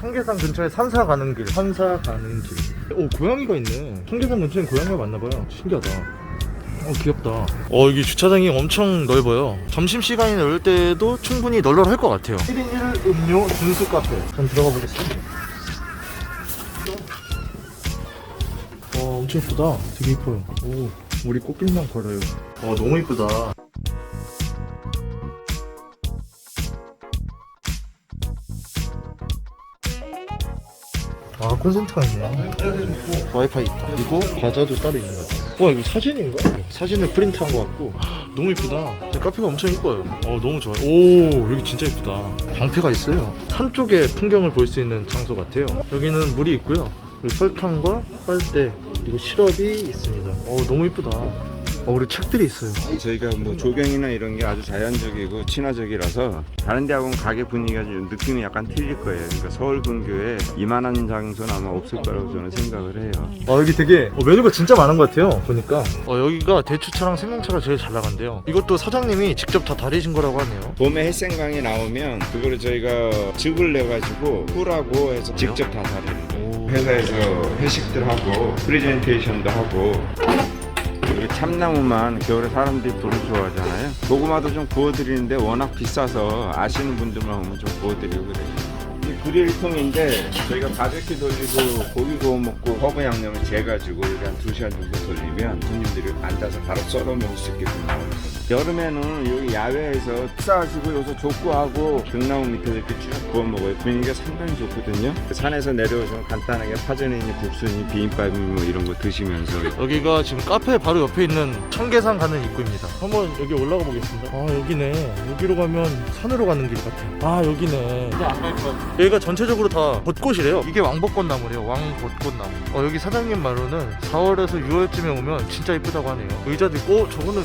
청계산 근처에 산사 가는 길. 산사 가는 길 오 고양이가 있네. 청계산 근처에 고양이가 많나봐요. 신기하다. 어 귀엽다. 어 여기 주차장이 엄청 넓어요. 점심시간이 넓을 때도 충분히 널널할 것 같아요. 1인 1 음료 준수 카페. 전 들어가 보겠습니다. 어 엄청 예쁘다. 되게 예뻐요. 오 우리 꽃길만 걸어요. 어 너무 예쁘다 아 콘센트가 있네. 와이파이 있다. 그리고 과자도 따로 있는 것 같아 와 이거 사진인가? 사진을 프린트한 것 같고. 너무 이쁘다. 근데 카페가 엄청 이뻐요. 어 너무 좋아요. 오 여기 진짜 이쁘다. 방패가 있어요. 한쪽에 풍경을 볼 수 있는 장소 같아요. 여기는 물이 있고요. 그리고 설탕과 빨대 그리고 시럽이 있습니다. 어 너무 이쁘다 어 우리 책들이 있어요 저희가 뭐 조경이나 이런 게 아주 자연적이고 친화적이라서 다른 데하고는 가게 분위기가 좀 느낌이 약간 틀릴 거예요. 그러니까 서울 근교에 이만한 장소는 아마 없을 거라고 저는 생각을 해요. 아 여기 되게 어, 메뉴가 진짜 많은 것 같아요 보니까 어 여기가 대추차랑 생명차가 제일 잘 나간대요 이것도 사장님이 직접 다 다리신 거라고 하네요 봄에 햇생강이 나오면 그거를 저희가 즙을 내가지고 꿀하고 해서 직접 다 다리는 거예요. 오. 회사에서 회식들 하고 프레젠테이션도 하고 참나무만 겨울에 사람들이 별로 좋아하잖아요. 고구마도 좀 구워드리는데 워낙 비싸서 아시는 분들만 오면 좀 구워드리고 그래요. 이 그릴통인데 저희가 바베큐 돌리고 고기 구워 먹고 허브 양념을 재가지고 이렇게 한 2시간 정도 돌리면 손님들이 앉아서 바로 썰어 먹을 수 있게끔 나오는 거예요. 여름에는 여기 야외에서 식사하시고 여기서 족구하고 등나무 밑에서 이렇게 쭉 구워 먹어요. 분위기가 상당히 좋거든요. 산에서 내려오시면 간단하게 파전이니 국수니 비빔밥이니 뭐 이런 거 드시면서 여기가 지금 카페 바로 옆에 있는 청계산 가는 입구입니다. 한번 여기 올라가 보겠습니다. 아 여기네. 여기로 가면 산으로 가는 길 같아요. 아 여기네. 여기가 전체적으로 다 벚꽃이래요. 이게 왕벚꽃 나무래요. 왕벚꽃 나무. 어 여기 사장님 말로는 4월에서 6월쯤에 오면 진짜 이쁘다고 하네요. 의자도 있고 어, 저거는